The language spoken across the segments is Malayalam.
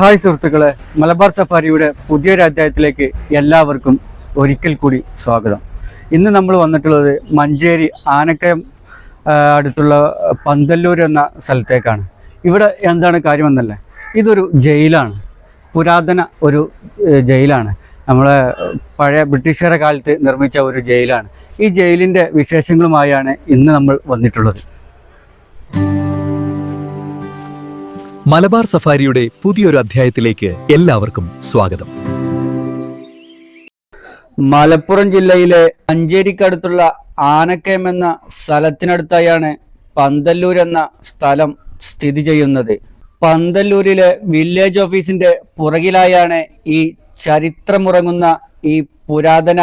ഹായ് സുഹൃത്തുക്കളെ മലബാർ സഫാരിയുടെ പുതിയൊരു അധ്യായത്തിലേക്ക് എല്ലാവർക്കും ഒരിക്കൽ കൂടി സ്വാഗതം. ഇന്ന് നമ്മൾ വന്നിട്ടുള്ളത് മഞ്ചേരി ആനക്കയം അടുത്തുള്ള പന്തല്ലൂർ എന്ന സ്ഥലത്തേക്കാണ്. ഇവിടെ എന്താണ് കാര്യമെന്നല്ലേ? ഇതൊരു ജയിലാണ്. പുരാതന ഒരു ജയിലാണ്. നമ്മളെ പഴയ ബ്രിട്ടീഷുകാരുടെ കാലത്ത് നിർമ്മിച്ച ഒരു ജയിലാണ്. ഈ ജയിലിന്റെ വിശേഷങ്ങളുമായാണ് ഇന്ന് നമ്മൾ വന്നിട്ടുള്ളത്. മലബാർ സഫാരിയുടെ പുതിയൊരു അധ്യായത്തിലേക്ക് എല്ലാവർക്കും സ്വാഗതം. മലപ്പുറം ജില്ലയിലെ അഞ്ചേരിക്കടുത്തുള്ള ആനക്കയം എന്ന സ്ഥലത്തിനടുത്തായാണ് പന്തല്ലൂർ എന്ന സ്ഥലം സ്ഥിതി ചെയ്യുന്നത്. പന്തല്ലൂരിലെ വില്ലേജ് ഓഫീസിന്റെ പുറകിലായാണ് ഈ ചരിത്രമുറങ്ങുന്ന ഈ പുരാതന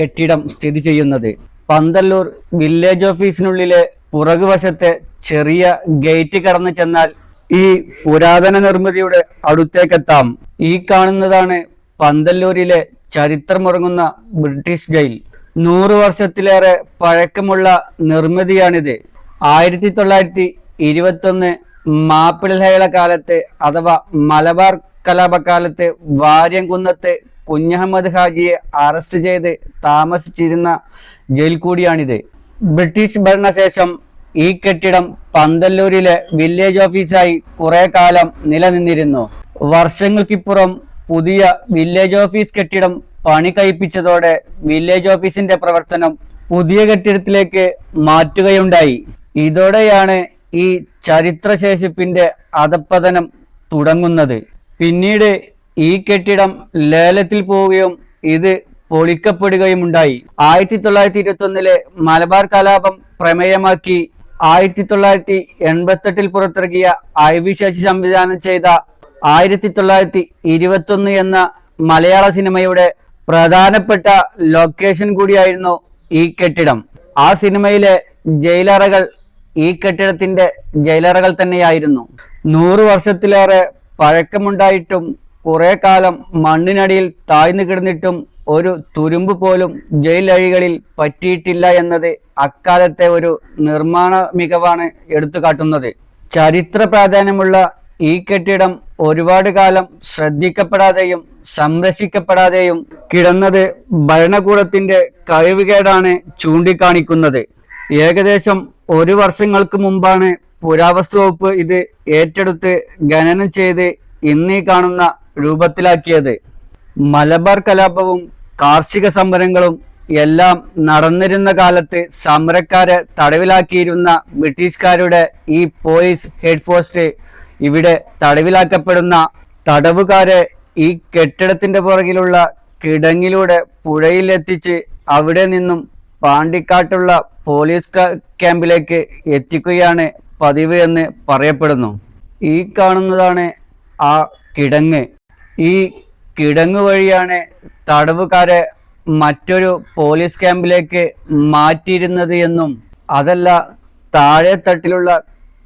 കെട്ടിടം സ്ഥിതി ചെയ്യുന്നത്. പന്തല്ലൂർ വില്ലേജ് ഓഫീസിനുള്ളിലെ പുറകുവശത്തെ ചെറിയ ഗേറ്റ് കടന്നു ചെന്നാൽ ഈ പുരാതന നിർമ്മിതിയുടെ അടുത്തേക്കെത്താം. ഈ കാണുന്നതാണ് പന്തല്ലൂരിലെ ചരിത്രമുറങ്ങുന്ന ബ്രിട്ടീഷ് ജയിൽ. നൂറ് വർഷത്തിലേറെ പഴക്കമുള്ള നിർമ്മിതിയാണിത്. ആയിരത്തി തൊള്ളായിരത്തി ഇരുപത്തൊന്ന് മാപ്പിളഹേള കാലത്ത് അഥവാ മലബാർ കലാപകാലത്ത് വാര്യംകുന്നത്ത് കുഞ്ഞഹമ്മദ് ഹാജിയെ അറസ്റ്റ് ചെയ്ത് താമസിച്ചിരുന്ന ജയിൽ കൂടിയാണിത്. ബ്രിട്ടീഷ് ഭരണശേഷം ഈ കെട്ടിടം പന്തല്ലൂരിലെ വില്ലേജ് ഓഫീസായി കുറെ കാലം നിലനിന്നിരുന്നു. വർഷങ്ങൾക്കിപ്പുറം പുതിയ വില്ലേജ് ഓഫീസ് കെട്ടിടം പണി കഴിപ്പിച്ചതോടെ വില്ലേജ് ഓഫീസിന്റെ പ്രവർത്തനം പുതിയ കെട്ടിടത്തിലേക്ക് മാറ്റുകയുണ്ടായി. ഇതോടെയാണ് ഈ ചരിത്രശേഷിപ്പിന്റെ അധപ്പതനം തുടങ്ങുന്നത്. പിന്നീട് ഈ കെട്ടിടം ലേലത്തിൽ പോവുകയും ഇത് പൊളിക്കപ്പെടുകയുമുണ്ടായി. ആയിരത്തി തൊള്ളായിരത്തി ഇരുപത്തി ഒന്നിലെ മലബാർ കലാപം പ്രമേയമാക്കി ആയിരത്തി തൊള്ളായിരത്തി എൺപത്തെട്ടിൽ പുറത്തിറക്കിയ ഐ വി ശശി സംവിധാനം ചെയ്ത ആയിരത്തി തൊള്ളായിരത്തി ഇരുപത്തി ഒന്ന് എന്ന മലയാള സിനിമയുടെ പ്രധാനപ്പെട്ട ലൊക്കേഷൻ കൂടിയായിരുന്നു ഈ കെട്ടിടം. ആ സിനിമയിലെ ജയിലറകൾ ഈ കെട്ടിടത്തിന്റെ ജയിലറകൾ തന്നെയായിരുന്നു. നൂറു വർഷത്തിലേറെ പഴക്കമുണ്ടായിട്ടും കുറെ കാലം മണ്ണിനടിയിൽ താഴ്ന്നു കിടന്നിട്ടും ഒരു തുരുമ്പ് പോലും ജയിലഴികളിൽ പറ്റിയിട്ടില്ല എന്നത് അക്കാലത്തെ ഒരു നിർമ്മാണ മികവാണ് എടുത്തു കാട്ടുന്നത് ചരിത്ര പ്രാധാന്യമുള്ള ഈ കെട്ടിടം ഒരുപാട് കാലം ശ്രദ്ധിക്കപ്പെടാതെയും സംരക്ഷിക്കപ്പെടാതെയും കിടന്നത് ഭരണകൂടത്തിന്റെ കഴിവുകേടാണ് ചൂണ്ടിക്കാണിക്കുന്നത്. ഏകദേശം ഒരു വർഷങ്ങൾക്ക് മുമ്പാണ് പുരാവസ്തു വകുപ്പ് ഇത് ഏറ്റെടുത്ത് ഖനനം ചെയ്ത് ഇന്നീ കാണുന്ന രൂപത്തിലാക്കിയത്. മലബാർ കലാപവും കാർഷിക സമരങ്ങളും എല്ലാം നടന്നിരുന്ന കാലത്ത് സമരക്കാരെ തടവിലാക്കിയിരുന്ന ബ്രിട്ടീഷുകാരുടെ ഈ പോലീസ് ഹെഡ് പോസ്റ്റ് ഇവിടെ തടവിലാക്കപ്പെടുന്ന തടവുകാരെ ഈ കെട്ടിടത്തിന്റെ പുറകിലുള്ള കിടങ്ങിലൂടെ പുഴയിലെത്തിച്ച് അവിടെ നിന്നും പാണ്ടിക്കാട്ടുള്ള പോലീസ് ക്യാമ്പിലേക്ക് എത്തിക്കുകയാണ് പതിവ് എന്ന് പറയപ്പെടുന്നു. ഈ കാണുന്നതാണ് ആ കിടങ്ങ്. ഈ കിടങ്ങ് വഴിയാണ് തടവുകാരെ മറ്റൊരു പോലീസ് ക്യാമ്പിലേക്ക് മാറ്റിയിരുന്നത് എന്നും അതല്ല താഴെ തട്ടിലുള്ള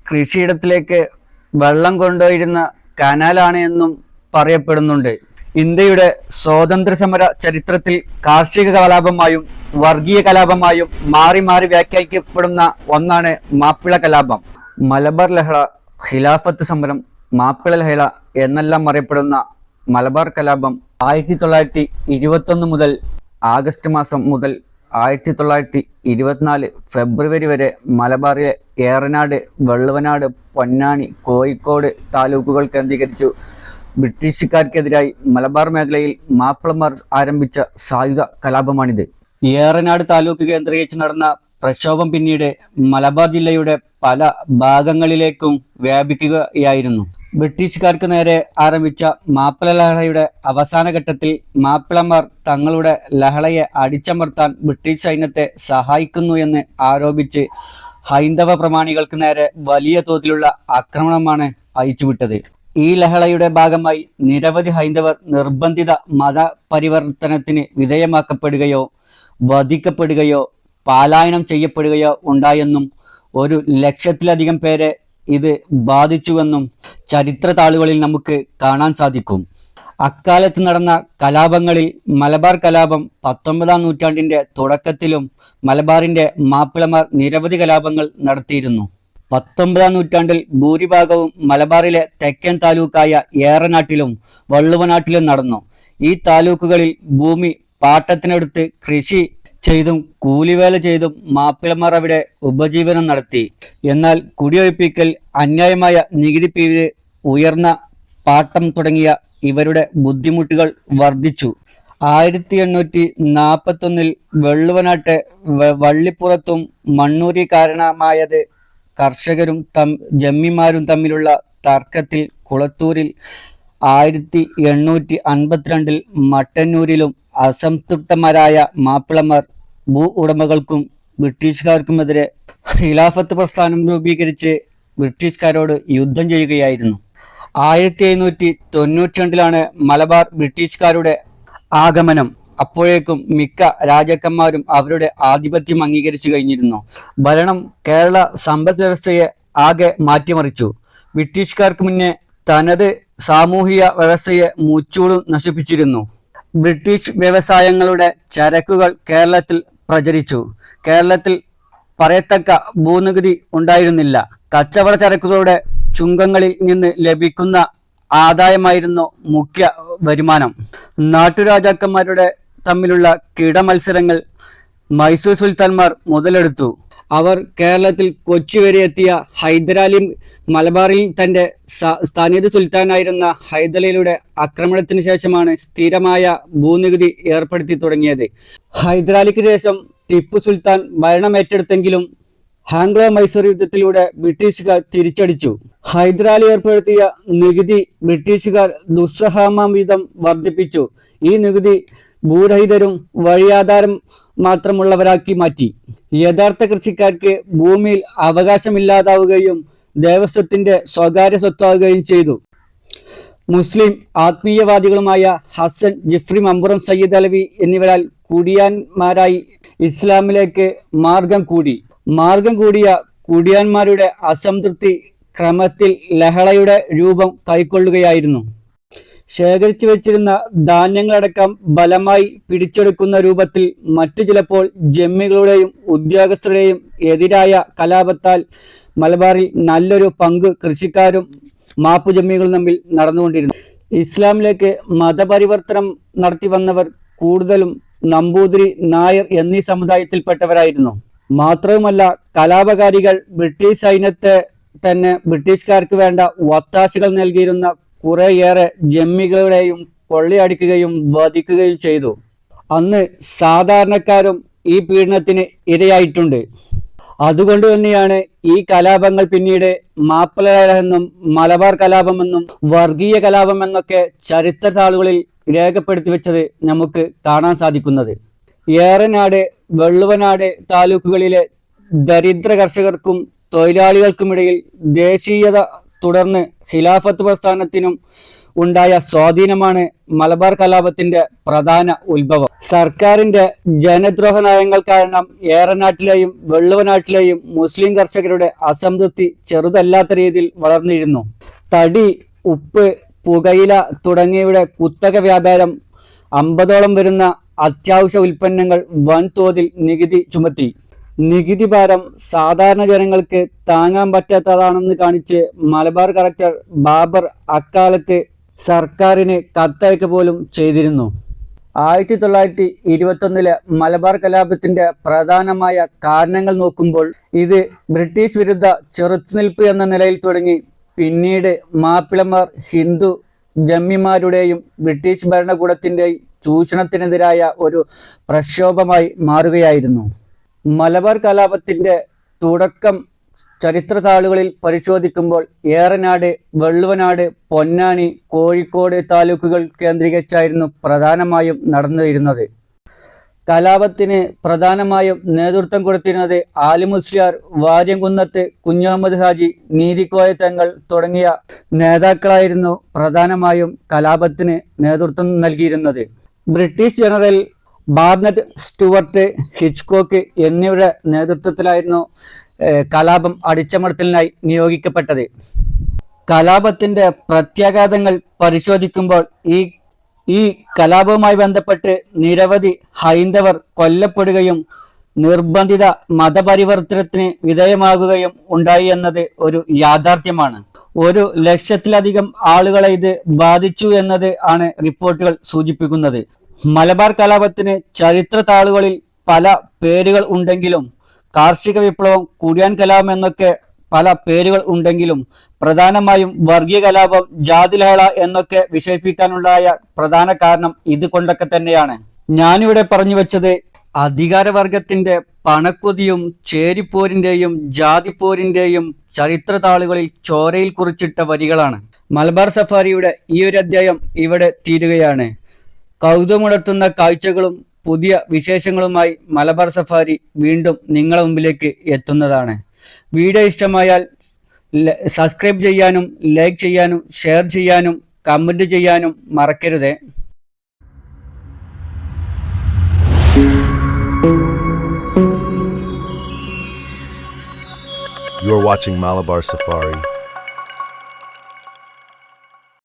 കൃഷിയിടത്തിലേക്ക് വെള്ളം കൊണ്ടുപോയിരുന്ന കനാലാണ് എന്നും പറയപ്പെടുന്നുണ്ട്. ഇന്ത്യയുടെ സ്വാതന്ത്ര്യ സമര ചരിത്രത്തിൽ കാർഷിക കലാപമായും വർഗീയ കലാപമായും മാറി മാറി വ്യാഖ്യാനിക്കപ്പെടുന്ന ഒന്നാണ് മാപ്പിള കലാപം. മലബാർ ലഹള ഖിലാഫത്ത് സമരം മാപ്പിള ലഹള എന്നെല്ലാം അറിയപ്പെടുന്ന മലബാർ കലാപം ആയിരത്തി തൊള്ളായിരത്തി ഇരുപത്തൊന്ന് മുതൽ ആഗസ്റ്റ് മാസം മുതൽ ആയിരത്തി തൊള്ളായിരത്തി ഇരുപത്തിനാല് ഫെബ്രുവരി വരെ മലബാറിലെ ഏറനാട് വെള്ളുവനാട് പൊന്നാനി കോഴിക്കോട് താലൂക്കുകൾ കേന്ദ്രീകരിച്ചു. ബ്രിട്ടീഷുകാർക്കെതിരായി മലബാർ മേഖലയിൽ മാപ്പിളമാർ ആരംഭിച്ച സായുധ കലാപമാണിത്. ഏറനാട് താലൂക്ക് കേന്ദ്രീകരിച്ച് നടന്ന പ്രക്ഷോഭം പിന്നീട് മലബാർ ജില്ലയുടെ പല ഭാഗങ്ങളിലേക്കും വ്യാപിക്കുകയായിരുന്നു. ബ്രിട്ടീഷുകാർക്ക് നേരെ ആരംഭിച്ച മാപ്പിള ലഹളയുടെ അവസാന ഘട്ടത്തിൽ മാപ്പിളമാർ തങ്ങളുടെ ലഹളയെ അടിച്ചമർത്താൻ ബ്രിട്ടീഷ് സൈന്യത്തെ സഹായിക്കുന്നു എന്ന് ആരോപിച്ച് ഹൈന്ദവ പ്രമാണികൾക്ക് നേരെ വലിയ തോതിലുള്ള ആക്രമണമാണ് അയച്ചുവിട്ടത് ഈ ലഹളയുടെ ഭാഗമായി നിരവധി ഹൈന്ദവർ നിർബന്ധിത മത പരിവർത്തനത്തിന് വിധേയമാക്കപ്പെടുകയോ വധിക്കപ്പെടുകയോ പാലായനം ചെയ്യപ്പെടുകയോ ഉണ്ടായെന്നും ഒരു ലക്ഷത്തിലധികം പേരെ ഇത് ബാധിച്ചുവെന്നും ചരിത്ര താളുകളിൽ നമുക്ക് കാണാൻ സാധിക്കും. അക്കാലത്ത് നടന്ന കലാപങ്ങളിൽ മലബാർ കലാപം പത്തൊമ്പതാം നൂറ്റാണ്ടിന്റെ തുടക്കത്തിലും മലബാറിന്റെ മാപ്പിളമാർ നിരവധി കലാപങ്ങൾ നടത്തിയിരുന്നു. പത്തൊമ്പതാം നൂറ്റാണ്ടിൽ ഭൂരിഭാഗവും മലബാറിലെ തെക്കൻ താലൂക്കായ ഏറനാട്ടിലും വള്ളുവനാട്ടിലും നടന്നു. ഈ താലൂക്കുകളിൽ ഭൂമി പാട്ടത്തിനെടുത്ത് കൃഷി ചെയ്തും കൂലിവേല ചെയ്തും മാപ്പിളമാർ അവിടെ ഉപജീവനം നടത്തി. എന്നാൽ കുടിയൊഴിപ്പിക്കൽ അന്യായമായ നികുതി പിരിവ് ഉയർന്ന പാട്ടം തുടങ്ങിയ ഇവരുടെ ബുദ്ധിമുട്ടുകൾ വർദ്ധിച്ചു. ആയിരത്തി എണ്ണൂറ്റി നാൽപ്പത്തൊന്നിൽ വെള്ളുവനാട്ടെ വള്ളിപ്പുറത്തും മണ്ണൂരി കാരണമായത് കർഷകരും തം ജമ്മിമാരും തമ്മിലുള്ള തർക്കത്തിൽ കുളത്തൂരിൽ ആയിരത്തി എണ്ണൂറ്റി അൻപത്തിരണ്ടിൽ മട്ടന്നൂരിലും അസംതൃപ്തന്മാരായ മാപ്പിളമാർ ഭൂ ഉടമകൾക്കും ബ്രിട്ടീഷുകാർക്കുമെതിരെ ഖിലാഫത്ത് പ്രസ്ഥാനം രൂപീകരിച്ച് ബ്രിട്ടീഷുകാരോട് യുദ്ധം ചെയ്യുകയായിരുന്നു. ആയിരത്തി എഴുന്നൂറ്റി തൊണ്ണൂറ്റി രണ്ടിലാണ് മലബാർ ബ്രിട്ടീഷുകാരുടെ ആഗമനം. അപ്പോഴേക്കും മിക്ക രാജാക്കന്മാരും അവരുടെ ആധിപത്യം അംഗീകരിച്ചു കഴിഞ്ഞിരുന്നു. ഭരണം കേരള സമ്പദ് വ്യവസ്ഥയെ ആകെ മാറ്റിമറിച്ചു. ബ്രിട്ടീഷുകാർക്ക് മുന്നേ തനത് സാമൂഹിക വ്യവസ്ഥയെ മുച്ചൂടും നശിപ്പിച്ചിരുന്നു. ബ്രിട്ടീഷ് വ്യവസായങ്ങളുടെ ചരക്കുകൾ കേരളത്തിൽ പ്രചരിച്ചു. കേരളത്തിൽ പറയത്തക്ക ഭൂനികുതി ഉണ്ടായിരുന്നില്ല. കച്ചവട ചരക്കുകളുടെ ചുങ്കങ്ങളിൽ നിന്ന് ലഭിക്കുന്ന ആദായമായിരുന്നു മുഖ്യ വരുമാനം. നാട്ടുരാജാക്കന്മാരുടെ തമ്മിലുള്ള കിടമത്സരങ്ങൾ മൈസൂർ സുൽത്താൻമാർ മുതലെടുത്തു. അവർ കേരളത്തിൽ കൊച്ചി വരെ എത്തിയ ഹൈദരാലി മലബാറിൽ തന്റെ സ്ഥാനീയ സുൽത്താനായിരുന്ന ഹൈദരലിയുടെ ആക്രമണത്തിന് ശേഷമാണ് സ്ഥിരമായ ഭൂനികുതി ഏർപ്പെടുത്തി തുടങ്ങിയത്. ഹൈദരാലിക്ക് ശേഷം ടിപ്പു സുൽത്താൻ ഭരണം ഏറ്റെടുത്തെങ്കിലും ആംഗ്ലോ മൈസൂർ യുദ്ധത്തിലൂടെ ബ്രിട്ടീഷുകാർ തിരിച്ചടിച്ചു. ഹൈദരാലി ഏർപ്പെടുത്തിയ നികുതി ബ്രിട്ടീഷുകാർ ദുസ്സഹാമം വീതം വർദ്ധിപ്പിച്ചു. ഈ നികുതി ഭൂരഹിതരും വഴിയാധാരം മാത്രമുള്ളവരാക്കി മാറ്റി. യഥാർത്ഥ കൃഷിക്കാർക്ക് ഭൂമിയിൽ അവകാശമില്ലാതാവുകയും ദേവസ്വത്തിന്റെ സ്വകാര്യ സ്വത്താവുകയും ചെയ്തു. മുസ്ലിം ആത്മീയവാദികളുമായ ഹസൻ ജിഫ്രി മമ്പുറം സയ്യിദ് അലവി എന്നിവരാൽ കുടിയാന്മാരായി ഇസ്ലാമിലേക്ക് മാർഗം കൂടി. മാർഗം കൂടിയ കുടിയാന്മാരുടെ അസംതൃപ്തി ക്രമത്തിൽ ലഹളയുടെ രൂപം കൈക്കൊള്ളുകയായിരുന്നു. ശേഖരിച്ചു വെച്ചിരുന്ന ധാന്യങ്ങളടക്കം ബലമായി പിടിച്ചെടുക്കുന്ന രൂപത്തിൽ മറ്റു ചിലപ്പോൾ ജമ്മികളുടെയും ഉദ്യോഗസ്ഥരുടെയും എതിരായ കലാപത്താൽ മലബാറിൽ നല്ലൊരു പങ്ക് കൃഷിക്കാരും മാപ്പു ജമ്മികളും തമ്മിൽ നടന്നുകൊണ്ടിരുന്നു. ഇസ്ലാമിലേക്ക് മതപരിവർത്തനം നടത്തി വന്നവർ കൂടുതലും നമ്പൂതിരി നായർ എന്നീ സമുദായത്തിൽപ്പെട്ടവരായിരുന്നു. മാത്രവുമല്ല കലാപകാരികൾ ബ്രിട്ടീഷ് സൈന്യത്തെ തന്നെ ബ്രിട്ടീഷുകാർക്ക് വേണ്ട ഒത്താശകൾ നൽകിയിരുന്ന കുറേയേറെ ജമ്മികളുടെയും കൊള്ളയടിക്കുകയും വധിക്കുകയും ചെയ്തു. അന്ന് സാധാരണക്കാരും ഈ പീഡനത്തിന് ഇരയായിട്ടുണ്ട്. അതുകൊണ്ട് തന്നെയാണ് ഈ കലാപങ്ങൾ പിന്നീട് മാപ്പിളയെന്നും മലബാർ കലാപമെന്നും വർഗീയ കലാപം എന്നൊക്കെ ചരിത്ര താളുകളിൽ രേഖപ്പെടുത്തി വെച്ചത് നമുക്ക് കാണാൻ സാധിക്കുന്നത്. ഏറനാട് വെള്ളുവനാട് താലൂക്കുകളിലെ ദരിദ്ര കർഷകർക്കും തൊഴിലാളികൾക്കുമിടയിൽ ദേശീയത തുടർന്ന് ഖിലാഫത്ത് പ്രസ്ഥാനത്തിനും ഉണ്ടായ സ്വാധീനമാണ് മലബാർ കലാപത്തിന്റെ പ്രധാന ഉത്ഭവം. സർക്കാരിന്റെ ജനദ്രോഹ നയങ്ങൾ കാരണം ഏറനാട്ടിലെയും വെള്ളുവനാട്ടിലെയും മുസ്ലിം കർഷകരുടെ അസംതൃപ്തി ചെറുതല്ലാത്ത രീതിയിൽ വളർന്നിരുന്നു. തടി ഉപ്പ് പുകയില തുടങ്ങിയവയുടെ കുത്തക വ്യാപാരം അമ്പതോളം വരുന്ന അത്യാവശ്യ ഉൽപ്പന്നങ്ങൾ വൻതോതിൽ നികുതി ചുമത്തി. നികുതി ഭാരം സാധാരണ ജനങ്ങൾക്ക് താങ്ങാൻ പറ്റാത്തതാണെന്ന് കാണിച്ച് മലബാർ കളക്ടർ ബാബർ അക്കാലത്ത് സർക്കാരിന് കത്തയക്ക പോലും ചെയ്തിരുന്നു. ആയിരത്തി തൊള്ളായിരത്തി ഇരുപത്തൊന്നിലെ മലബാർ കലാപത്തിന്റെ പ്രധാനമായ കാരണങ്ങൾ നോക്കുമ്പോൾ ഇത് ബ്രിട്ടീഷ് വിരുദ്ധ ചെറുത്തുനിൽപ്പ് എന്ന നിലയിൽ തുടങ്ങി. പിന്നീട് മാപ്പിളമാർ ഹിന്ദു ജമ്മിമാരുടെയും ബ്രിട്ടീഷ് ഭരണകൂടത്തിന്റെയും ചൂഷണത്തിനെതിരായ ഒരു പ്രക്ഷോഭമായി മാറുകയായിരുന്നു. മലബാർ കലാപത്തിന്റെ തുടക്കം ചരിത്ര താളുകളിൽ പരിശോധിക്കുമ്പോൾ ഏറനാട് വെള്ളുവനാട് പൊന്നാനി കോഴിക്കോട് താലൂക്കുകൾ കേന്ദ്രീകരിച്ചായിരുന്നു പ്രധാനമായും നടന്നിരുന്നത്. കലാപത്തിന് പ്രധാനമായും നേതൃത്വം കൊടുത്തിരുന്നത് ആലിമുസ്ലിയാർ വാര്യംകുന്നത്ത് കുഞ്ഞഹമ്മദ് ഹാജി നീതിക്കോയ തങ്ങൾ തുടങ്ങിയ നേതാക്കളായിരുന്നു പ്രധാനമായും കലാപത്തിന് നേതൃത്വം നൽകിയിരുന്നത്. British general Barnett Stuart Hitchcock എന്നിവരുടെ നേതൃത്വത്തിലായിരുന്നു കലാപം അടിച്ചമർത്തലിനായി നിയോഗിക്കപ്പെട്ടത്. കലാപത്തിന്റെ പ്രത്യാഘാതങ്ങൾ പരിശോധിക്കുമ്പോൾ ഈ ഈ കലാപവുമായി ബന്ധപ്പെട്ട് നിരവധി ഹൈന്ദവർ കൊല്ലപ്പെടുകയും നിർബന്ധിത മതപരിവർത്തനത്തിന് വിധേയമാകുകയും ഉണ്ടായി എന്നത് ഒരു യാഥാർത്ഥ്യമാണ്. ഒരു ലക്ഷത്തിലധികം ആളുകളെ ഇത് ബാധിച്ചു എന്നത് ആണ് റിപ്പോർട്ടുകൾ സൂചിപ്പിക്കുന്നത്. മലബാർ കലാപത്തിന് ചരിത്ര താളുകളിൽ പല പേരുകൾ ഉണ്ടെങ്കിലും കാർഷിക വിപ്ലവം കുടിയാൻ കലാപം എന്നൊക്കെ പല പേരുകൾ ഉണ്ടെങ്കിലും പ്രധാനമായും വർഗീയ കലാപം ജാതിലഹള എന്നൊക്കെ വിശേഷിപ്പിക്കാനുണ്ടായ പ്രധാന കാരണം ഇത് കൊണ്ടൊക്കെ തന്നെയാണ്. ഞാനിവിടെ പറഞ്ഞു വെച്ചത് അധികാരവർഗത്തിന്റെ പണക്കൊതിയും ചേരിപ്പോരിന്റെയും ജാതിപ്പോരിന്റെയും ചരിത്ര താളുകളിൽ ചോരയിൽ കുറിച്ചിട്ട വരികളാണ്. മലബാർ സഫാരിയുടെ ഈ ഒരു അധ്യായം ഇവിടെ തീരുകയാണ്. കൗതുകമുണർത്തുന്ന കാഴ്ചകളും പുതിയ വിശേഷങ്ങളുമായി മലബാർ സഫാരി വീണ്ടും നിങ്ങളുടെ മുമ്പിലേക്ക് എത്തുന്നതാണ് വീഡിയോ ഇഷ്ടമായാൽ സബ്സ്ക്രൈബ് ചെയ്യാനും ലൈക്ക് ചെയ്യാനും ഷെയർ ചെയ്യാനും കമന്റ് ചെയ്യാനും മറക്കരുതേ You're watching Malabar Safari.